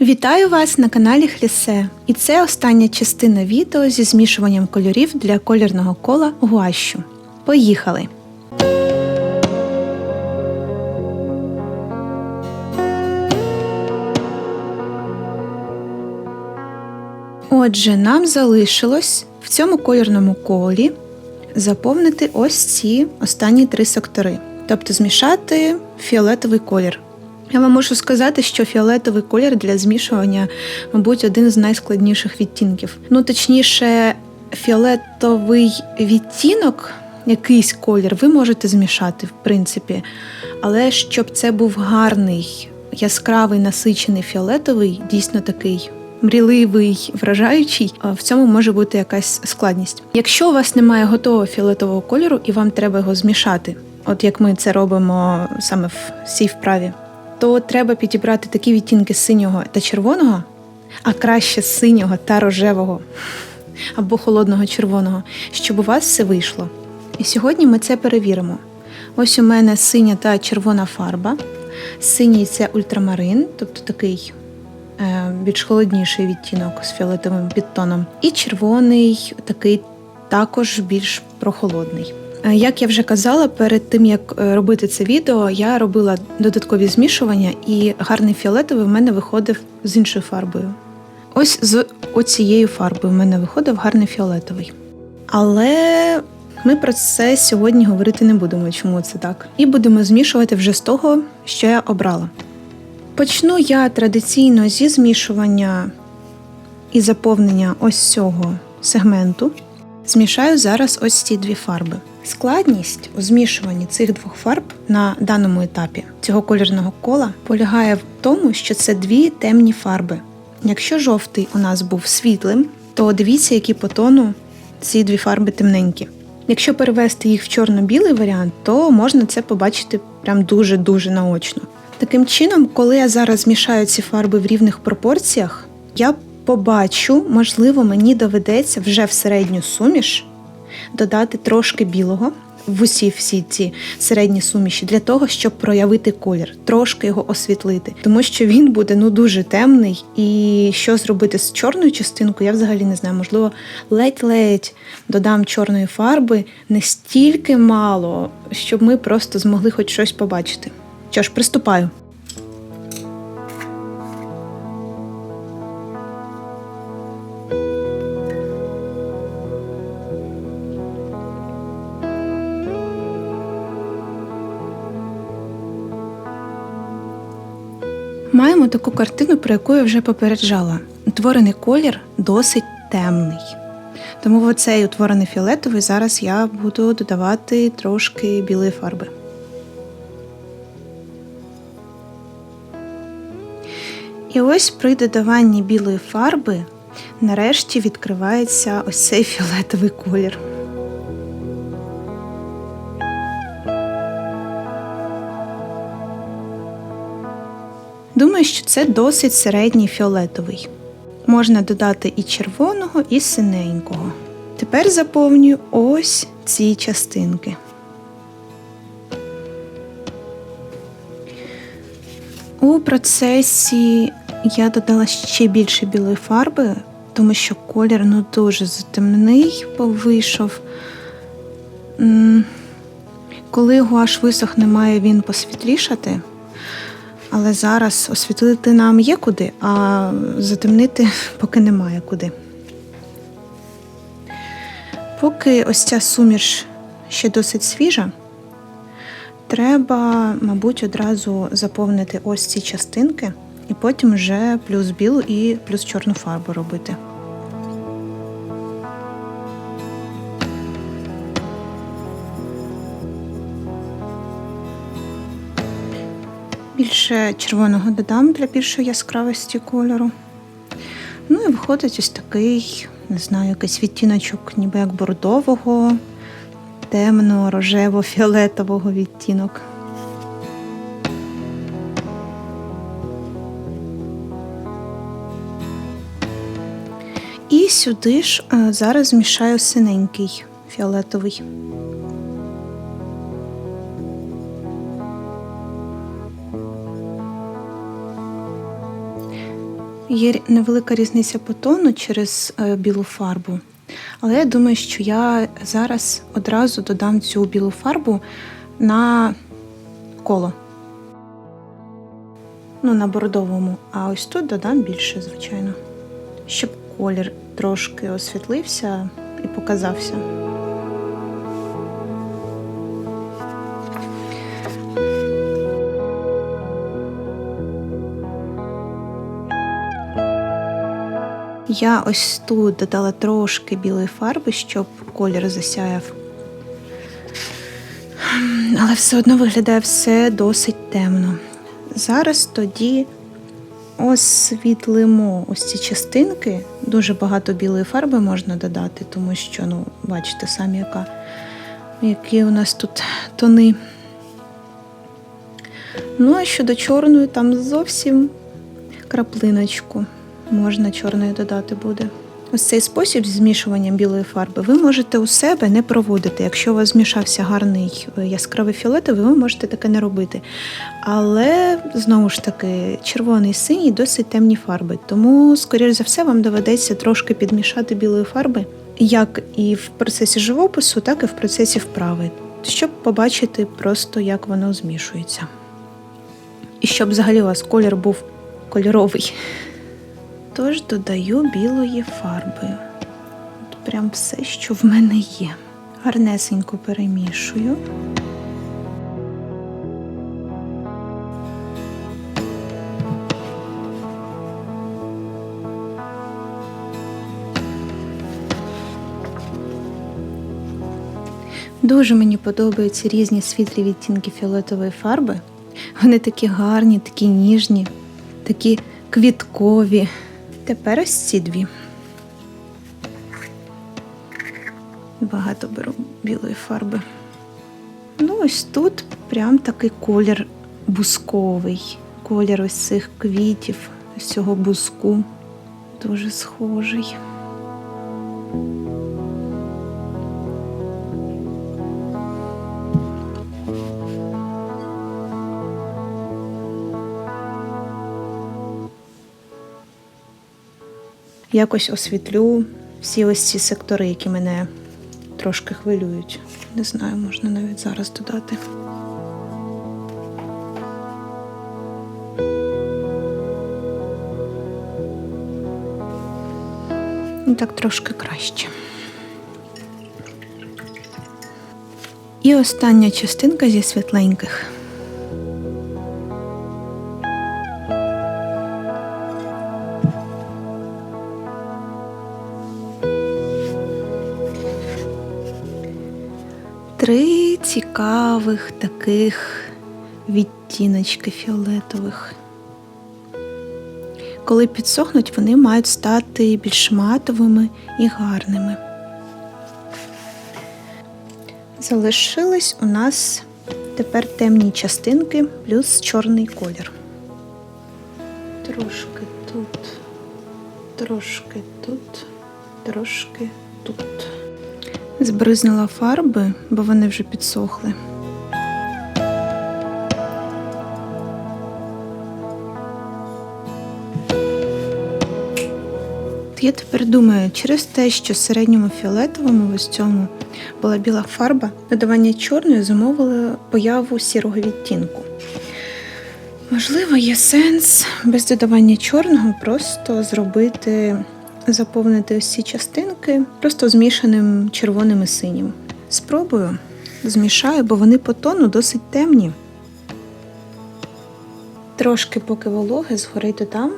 Вітаю вас на каналі Хлісе, і це остання частина відео зі змішуванням кольорів для колірного кола гуащу. Поїхали! Отже, нам залишилось в цьому кольорному колі заповнити ось ці останні три сектори, тобто змішати фіолетовий колір. Я вам можу сказати, що фіолетовий колір для змішування, мабуть, один з найскладніших відтінків. Ну, точніше, фіолетовий відтінок, якийсь колір, ви можете змішати, в принципі. Але щоб це був гарний, яскравий насичений фіолетовий, дійсно такий. Мріливий, вражаючий, в цьому може бути якась складність. Якщо у вас немає готового фіолетового кольору і вам треба його змішати, от як ми це робимо саме в цій вправі, то треба підібрати такі відтінки синього та червоного, а краще синього та рожевого або холодного червоного, щоб у вас все вийшло. І сьогодні ми це перевіримо. Ось у мене синя та червона фарба. Синій це ультрамарин, тобто такий е, більш холодніший відтінок з фіолетовим підтоном. І червоний такий також більш прохолодний. Е, Як я вже казала, перед тим як е, робити це відео, я робила додаткові змішування, і гарний фіолетовий в мене виходив з іншою фарбою. Ось з оцією фарбою в мене виходив гарний фіолетовий. Але ми про це сьогодні говорити не будемо, чому це так. І будемо змішувати вже з того, що я обрала. Почну я традиційно зі змішування і заповнення ось цього сегменту. Змішаю зараз ось ці дві фарби. Складність у змішуванні цих двох фарб на даному етапі цього кольорного кола полягає в тому, що це дві темні фарби. Якщо жовтий у нас був світлим, то дивіться, які по тону ці дві фарби темненькі. Якщо перевести їх в чорно-білий варіант, то можна це побачити прям дуже-дуже наочно. Таким чином, коли я зараз змішаю ці фарби в рівних пропорціях, я побачу, можливо, мені доведеться вже в середню суміш додати трошки білого в усі всі ці середні суміші для того, щоб проявити колір, трошки його освітлити, тому що він буде ну дуже темний. І що зробити з чорною частинкою, я взагалі не знаю. Можливо, ледь-ледь додам чорної фарби не стільки мало, щоб ми просто змогли хоч щось побачити. Що ж, приступаю. Маємо таку картину, про яку я вже попереджала. Утворений колір досить темний. Тому в оцей утворений фіолетовий зараз я буду додавати трошки білої фарби. І ось при додаванні білої фарби нарешті відкривається ось цей фіолетовий колір. Думаю, що це досить середній фіолетовий. Можна додати і червоного, і синенького. Тепер заповнюю ось ці частинки. У процесі я додала ще більше білої фарби, тому що колір ну дуже затемний вийшов. Коли гуаш висохне, має він посвітлішати. Але зараз освітлити нам є куди, а затемнити поки немає куди. Поки ось ця суміш ще досить свіжа, треба, мабуть, одразу заповнити ось ці частинки, і потім вже плюс білу і плюс чорну фарбу робити. Більше червоного додам для більшої яскравості кольору. Ну і виходить ось такий, не знаю, якийсь відтіночок, ніби як бордового, темного, рожево-фіолетового відтінок. І сюди ж е, зараз змішаю синенький фіолетовий. Є невелика різниця по тону через е, білу фарбу. Але я думаю, що я зараз одразу додам цю білу фарбу на коло. Ну, на бордовому. А ось тут додам більше, звичайно. Щоб колір трошки освітлився і показався. Я ось тут додала трошки білої фарби, щоб колір засяяв. Але все одно виглядає все досить темно. Зараз тоді освітлимо ось ці частинки. Дуже багато білої фарби можна додати, тому що, ну, бачите, самі, яка, які у нас тут тони. Ну, а щодо чорної, там зовсім краплиночку можна чорної додати буде. Ось цей спосіб змішування білої фарби ви можете у себе не проводити. Якщо у вас змішався гарний е, яскравий фіолетовий, ви можете таке не робити. Але знову ж таки, червоний синій досить темні фарби. Тому, скоріш за все, вам доведеться трошки підмішати білої фарби, як і в процесі живопису, так і в процесі вправи, щоб побачити просто, як воно змішується. І щоб взагалі у вас колір був кольоровий. Тож додаю білої фарби. От прям все, що в мене є. Гарнесенько перемішую. Дуже мені подобаються різні світлі відтінки фіолетової фарби. Вони такі гарні, такі ніжні, такі квіткові. Тепер ось ці дві. Багато беру білої фарби. Ну, ось тут прям такий колір бусковий. Колір ось цих квітів, ось цього буску. Дуже схожий. Якось освітлю всі ось ці сектори, які мене трошки хвилюють. Не знаю, можна навіть зараз додати. І так трошки краще. І остання частинка зі світленьких. Цікавих таких відтіночки фіолетових. Коли підсохнуть, вони мають стати більш матовими і гарними. Залишились у нас тепер темні частинки плюс чорний колір. Трошки тут, трошки тут, трошки тут. Збризнула фарби, бо вони вже підсохли. Я тепер думаю, через те, що в середньому фіолетовому ось цьому була біла фарба, додавання чорної замовили появу сірого відтінку. Можливо, є сенс без додавання чорного просто зробити заповнити ось ці частинки просто змішаним червоним і синім. Спробую, змішаю, бо вони по тону досить темні. Трошки, поки вологе, згорить там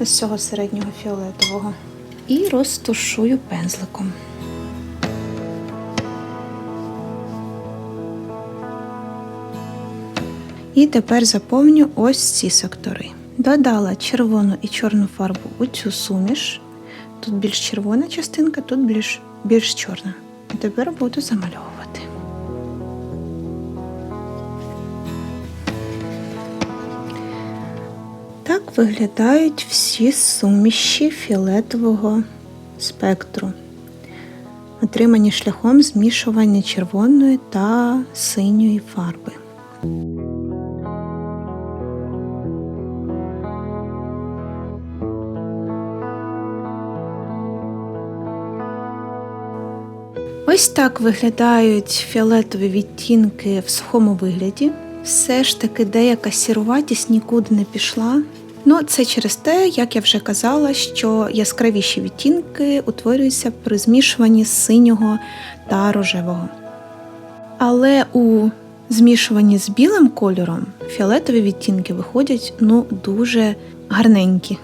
ось цього середнього фіолетового. І розтушую пензликом. І тепер заповню ось ці сектори. Додала червону і чорну фарбу у цю суміш. Тут більш червона частинка, тут більш, більш чорна. І тепер буду замальовувати. Так виглядають всі суміші фіолетового спектру, отримані шляхом змішування червоної та синьої фарби. Ось так виглядають фіолетові відтінки в сухому вигляді. Все ж таки деяка сіруватість нікуди не пішла. Ну, це через те, як я вже казала, що яскравіші відтінки утворюються при змішуванні синього та рожевого. Але у змішуванні з білим кольором фіолетові відтінки виходять ну, дуже гарненькі.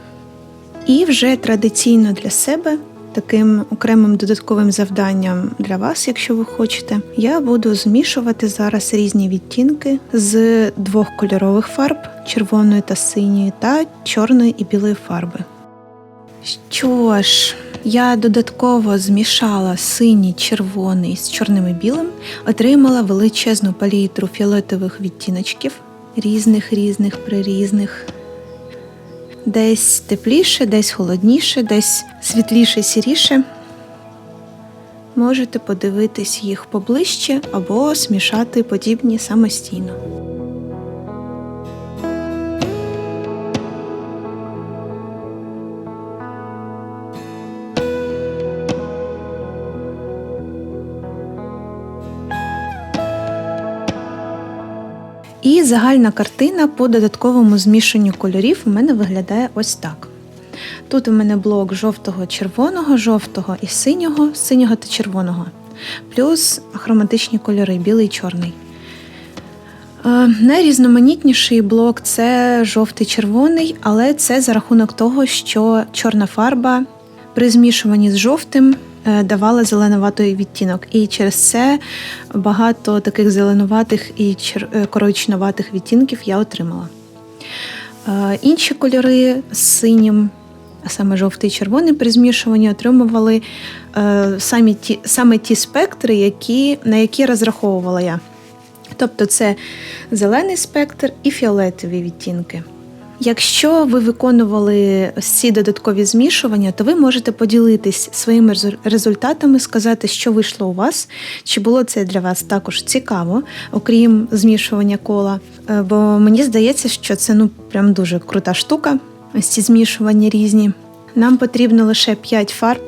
І вже традиційно для себе, таким окремим додатковим завданням для вас, якщо ви хочете, я буду змішувати зараз різні відтінки з двох кольорових фарб червоної та синьої, та чорної і білої фарби. Що ж, я додатково змішала синій, червоний з чорним і білим, отримала величезну палітру фіолетових відтіночків, різних різних прирізних. Десь тепліше, десь холодніше, десь світліше, сіріше. Можете подивитись їх поближче або смішати подібні самостійно. І загальна картина по додатковому змішанню кольорів у мене виглядає ось так. Тут у мене блок жовтого, червоного, жовтого і синього, синього та червоного, плюс хроматичні кольори білий і чорний. Е, Найрізноманітніший блок це жовтий-червоний, але це за рахунок того, що чорна фарба при змішуванні з жовтим давала зеленуватий відтінок. І через це багато таких зеленуватих і е, коричневатих відтінків я отримала. Е, Інші кольори з синім, а саме жовтий і червоний при змішуванні отримували е, самі ті, саме ті спектри, які, на які розраховувала я. Тобто це зелений спектр і фіолетові відтінки. Якщо ви виконували ці додаткові змішування, то ви можете поділитись своїми резу- результатами, сказати, що вийшло у вас, чи було це для вас також цікаво, окрім змішування кола. Е, Бо мені здається, що це ну прям дуже крута штука. Ось ці змішування різні. Нам потрібно лише 5 фарб,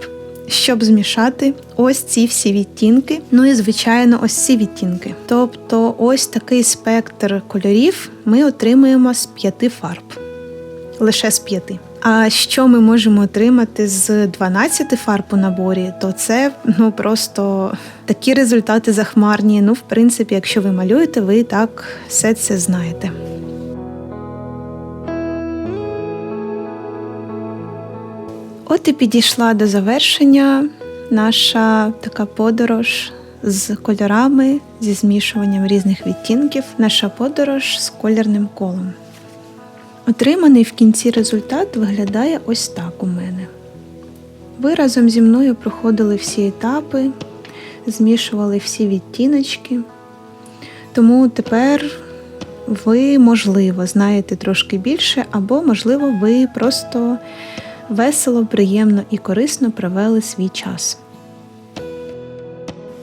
щоб змішати ось ці всі відтінки. Ну і звичайно, ось ці відтінки. Тобто, ось такий спектр кольорів ми отримуємо з п'яти фарб. Лише з п'яти. А що ми можемо отримати з 12 фарб у наборі, то це ну просто такі результати захмарні. Ну, в принципі, якщо ви малюєте, ви так все це знаєте. От і підійшла до завершення наша така подорож з кольорами, зі змішуванням різних відтінків, наша подорож з колірним колом. Отриманий в кінці результат виглядає ось так у мене. Ви разом зі мною проходили всі етапи, змішували всі відтіночки. Тому тепер ви, можливо, знаєте трошки більше, або, можливо, ви просто весело, приємно і корисно провели свій час.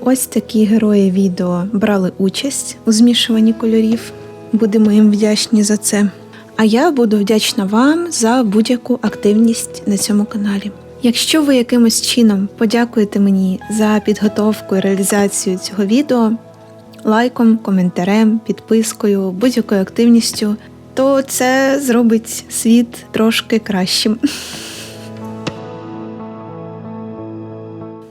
Ось такі герої відео брали участь у змішуванні кольорів. Будемо їм вдячні за це. А я буду вдячна вам за будь-яку активність на цьому каналі. Якщо ви якимось чином подякуєте мені за підготовку і реалізацію цього відео лайком, коментарем, підпискою, будь-якою активністю, то це зробить світ трошки кращим.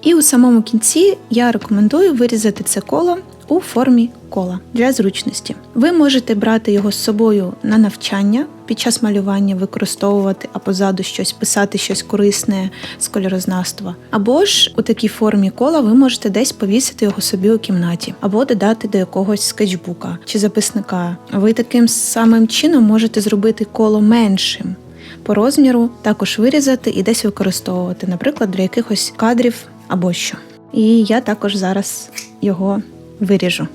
І у самому кінці я рекомендую вирізати це коло у формі кола для зручності. Ви можете брати його з собою на навчання під час малювання, використовувати, а позаду щось писати, щось корисне з кольорознавства. Або ж у такій формі кола ви можете десь повісити його собі у кімнаті, або додати до якогось скетчбука чи записника. Ви таким самим чином можете зробити коло меншим. По розміру також вирізати і десь використовувати, наприклад, для якихось кадрів або що. І я також зараз його виріжу.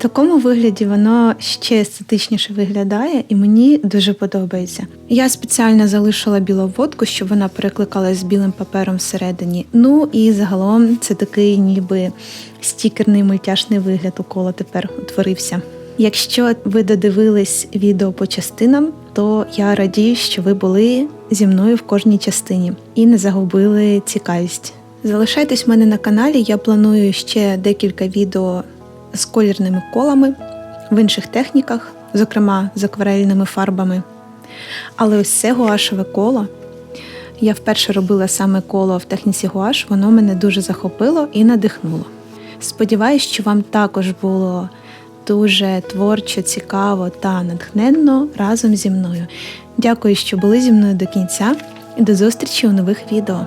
В такому вигляді воно ще естетичніше виглядає і мені дуже подобається. Я спеціально залишила білу обводку, щоб вона перекликалась з білим папером всередині. Ну і загалом це такий ніби стікерний мультяшний вигляд у кола тепер утворився. Якщо ви додивились відео по частинам, то я радію, що ви були зі мною в кожній частині і не загубили цікавість. Залишайтесь в мене на каналі, я планую ще декілька відео з колірними колами в інших техніках, зокрема з акварельними фарбами. Але ось це гуашеве коло. Я вперше робила саме коло в техніці гуаш, воно мене дуже захопило і надихнуло. Сподіваюсь, що вам також було дуже творчо, цікаво та натхненно разом зі мною. Дякую, що були зі мною до кінця, і до зустрічі у нових відео.